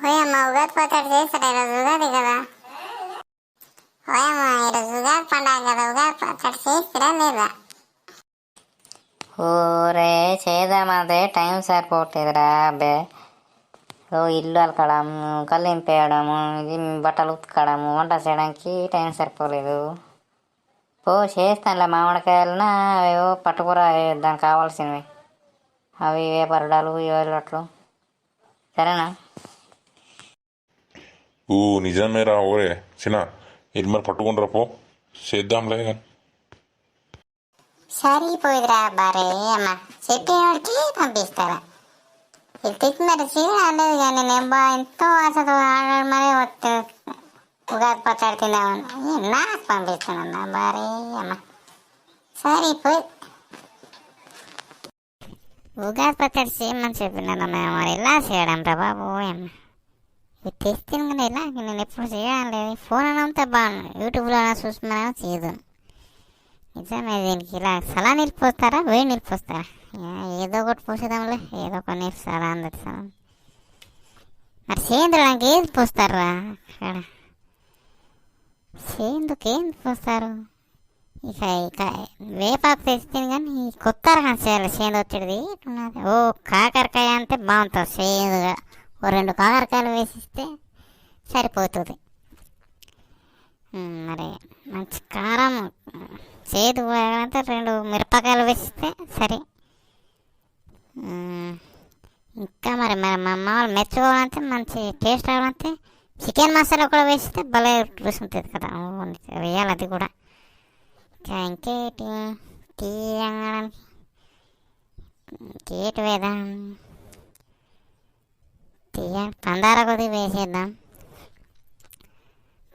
ఓయమ్మ ఉగాది పోతాడు చేస్తాడు ఈరోజు ఉగాది కదా? ఓయమ్మ ఈరోజు ఉగాది పండగ కదా. ఉగాది పోతాడు చేస్తారా లేదా? ఊరే చేద్దామదే టైం సరిపోవట్లేదురా అబ్బే. ఓ ఇల్లు అలకడము కళ్ళు నింపేయడము ఇది బట్టలు ఉతకడము వంట చేయడానికి టైం సరిపోలేదు. ఓ చేస్తానులే మామిడికాయలనా అవేవో పట్టుకూర దానికి కావాల్సినవి. అవి ఏ వేపరడాలు ఇవట్లు సరేనా? ఊ నిజమేరా ఓరే. చిన్న ఇది మరి పట్టుకుంటారా పో. చేద్దాంలే కానీ సరిపోయిదిరా బారే అమ్మ. చెప్పినోడికి పంపిస్తారా? ఇది తిట్టినట్టు చేయలేదు కానీ నేను బా ఎంతో ఆశతో ఆడాడు మరీ వస్తే ఉగాది పచ్చడి తిందామని. నాకు పంపిస్తానన్నా బారే అమ్మ. సరిపోయి. ఉగాది పచ్చడి చేయమని చెప్పినానమ్మా మరి ఎలా చేయడం రా బాబు అమ్మ. ఇది తెస్తాను కదా ఇలా నేను ఎప్పుడు చేయడం లేదు ఫోన్ అనంతా బాగుంది యూట్యూబ్లో చూసుకున్నా చేయదు. నిజమే దీనికి. ఇలా సలా నిలిపోస్తారా వేడి నీళ్ళు ఏదో ఒకటి పోసేదాంలే ఏదో ఒక నీళ్ళు సలా అందరు సలా మరి సేంద్రానికి ఏది పోస్తారా అక్కడ. సేందుకు ఏం పోస్తారు? ఇక ఇక వేపాకు తెచ్చింది కానీ కొత్త రకం చేయాలి. సేందు వచ్చేది ఓ కాకరకాయ అంటే బాగుంటుంది. సేందుగా ఓ రెండు కాకరకాయలు వేసిస్తే సరిపోతుంది. మరి మంచి కారం చేదు పోయాలంటే రెండు మిరపకాయలు వేసిస్తే సరే. ఇంకా మరి మరి మా అమ్మ వాళ్ళు మెచ్చుకోవాలంటే మంచి టేస్ట్ రావాలంటే చికెన్ మసాలా కూడా వేస్తే భలే రుచి ఉంటుంది కదా. వేయాలి అది కూడా. ఇంకా ఇంకేటి? టీ అనడానికి ఇంకేటి వేదా తీయ పందార కొద్దిగా వేసేద్దాం.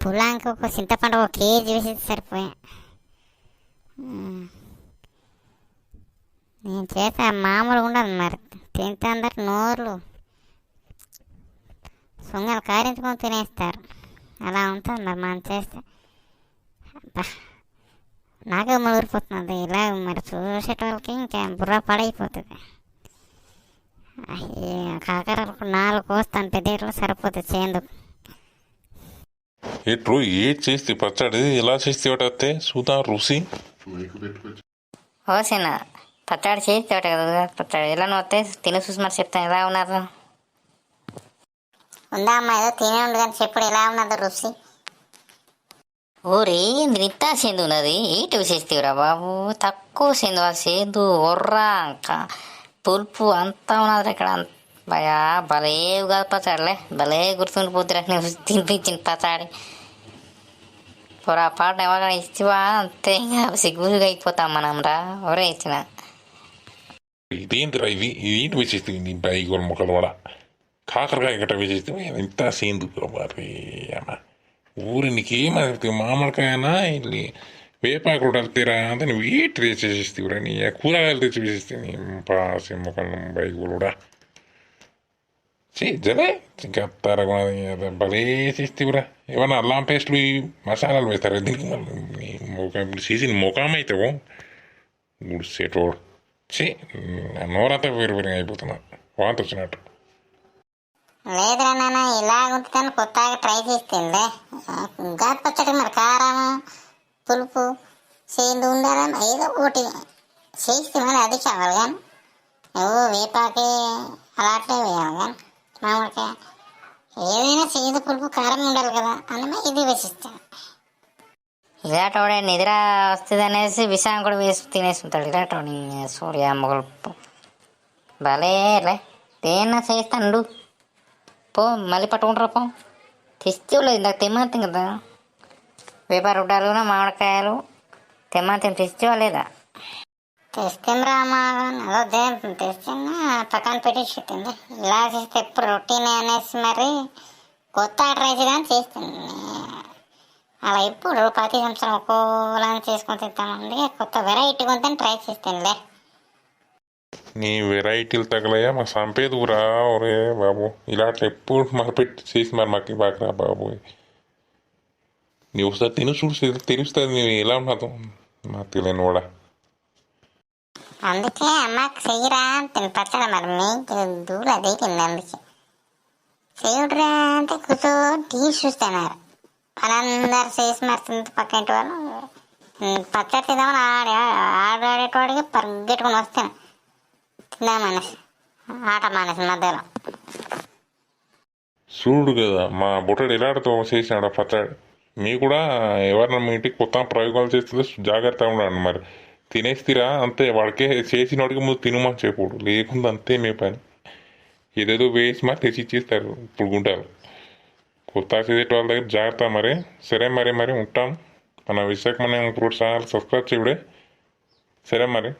పులాంకి ఒక చింతపండు ఒక కేజీ వేసేది సరిపోయా. నేను చేసే మామూలుగా ఉండదు మరి. తింటే అందరు నోర్లు సొంగలు కారించుకొని తినేస్తారు. అలా ఉంటుంది మరి మనం చేస్తే. అబ్బా, నాకే ముదిరిపోతున్నది ఇలా మరి చూసేటోళ్ళకి ఇంకా బుర్ర పడైపోతుంది. కాకర కాకరకు నాలుగు కోస్తాను పెద్దలు సరిపోతుంది చేందుకు ఎట్లు ఏది చేస్తే పచ్చడి ఎలా చేస్తే వస్తే చూద్దాం రుచి. ఓ చిన్న పచ్చడి చేసి ఒకటి కదా పచ్చడి ఎలా వస్తే తిని చూసి మరి చెప్తాను ఎలా ఉన్నారు ఉందా అమ్మా ఏదో తినే ఉండు కానీ చెప్పుడు ఎలా ఉన్నదో రుచి. ఊరి నింతా సేందు ఉన్నది ఈటు చేస్తేవురా బాబు? తక్కువ సేందు ఆ సేందు ఒర్రా ఇంకా పులుపు అంతా ఉన్నది ఇక్కడ భయా భలే కాదు పచాడలే భలే గుర్తుండిపోతురా నువ్వు తినిపించిన పచాడి పొరపాటు ఎవరైనా ఇచ్చివా అంతే ఇంకా సిగ్గుగా అయిపోతాం మనం రా ఎవరే ఇచ్చిన ఇదేంటిరా ఇది ఇదేంటి వేసేస్తుంది బైగోల్ మొక్కలు కూడా కాకరకాయ గట్ట వేసేస్తే ఎంత సేందు మరి అమ్మ ఊరి నీకేమవుతుంది మామిడికాయనా ఇల్లి వేపాకులు వెళ్తారా అంటే నువ్వు ఏటి తెచ్చేసేస్తావురా నీ కూరగాయలు తెచ్చి వేసేస్తే నీ పాసి మొక్కలు బైగోలు కూడా చే జరే ఇంకా తరగా భలే ఏమన్నా అల్లం పేస్ట్లు ఈ మసాలాలు వేస్తారు దీనికి సీజన్ ముఖం అవుతావు గుడిసేటోడు చే నోరంతా వేరు వేరుగా అయిపోతున్నా వాంత వచ్చినట్టు లేదురా నాన్న ఇలా ఉంటుందని కొత్తగా ట్రై చేస్తుండే గాలి పచ్చడి మరి కారం పులుపు చేయింది ఉండాలని ఏదో ఒకటి చేస్తే మరి అది కావాలి కానీ నువ్వు వేపాకి అలాంటివి వేయాలి కానీ మామిడికాయ ఏదైనా చేదు పులుపు కారం ఉండాలి కదా అన్నమే ఇది విశిష్టం. ఇలాంటోడే నిద్ర వస్తుంది అనేసి విషయం కూడా వేసి తినేస్తుంటాడు ఇలాంటోని సూర్య మొగలు భలేలే దేన్న చేస్తాడు? పో మళ్ళీ పట్టుకుంటారా పో. తెచ్చేవాళ్ళు ఇందాక తెమ్మంతం కదా. వేపారు ఉడ్డాలు మామిడికాయలు తెమ్మంతం తెచ్చేవాళ్ళేదా తెస్తాం రామా అదో తెస్తున్నా పక్కన పెట్టేసింది ఇలా చేస్తే ఎప్పుడు రొటీన్ అనేసి మరి కొత్త ట్రై కానీ చేస్తుంది. అలా ఇప్పుడు ప్రతి సంవత్సరం ఒక్కోలా చేసుకొని తింటామండి కొత్త వెరైటీ కొంత ట్రై చేస్తానులే. నీ వెరైటీలు తగలయ్యా మా సంపేది ఊరా ఒరే బాబు. ఇలాంటి ఎప్పుడు మాకు పెట్టి చేసి మరి మాకు బాగా బాబు. నీ ఒకసారి తిని చూసి తెలుస్తుంది నేను ఎలా ఉన్నాను నాకు తెలియని కూడా అందుకే అమ్మకి చెయ్యరా తిని పచ్చడి మరి మీకు దూల దిగింది అందుకే. చేయుడ్రా అంటే కూర్చొని టీవీ చూస్తున్నారు వాళ్ళందరూ చేసి మరుతుంది పక్కింటి వాళ్ళు పచ్చడి తిందామని ఆడ ఆడాడేటోడికి పరిగెట్టుకుని వస్తాను తిందాం ఆట మానేసి మధ్యలో. చూడు కదా మా బుట్టడు ఎలాడుతో చేసినాడు పచ్చడి. మీ కూడా ఎవరైనా మీ ఇంటికి కొత్త ప్రయోగాలు చేస్తుందో జాగ్రత్తగా ఉండండి మరి. తినేస్తిరా అంతే. వాడికే చేసిన వాడికి ముందు తినమని చెప్పుడు. లేకుండా అంతే మీ పని. ఏదేదో వేసి మరి తెచ్చి ఇచ్చేస్తారు. ఇప్పుడు గుంటారు కొత్త చేసేట వాళ్ళ దగ్గర జాగ్రత్త మరి. సరే మరి మరి. ఉంటాం. మన విశాఖ మన ఫ్రూట్స్ ఛానల్ సబ్స్క్రైబ్ చేయడే సరే మరి.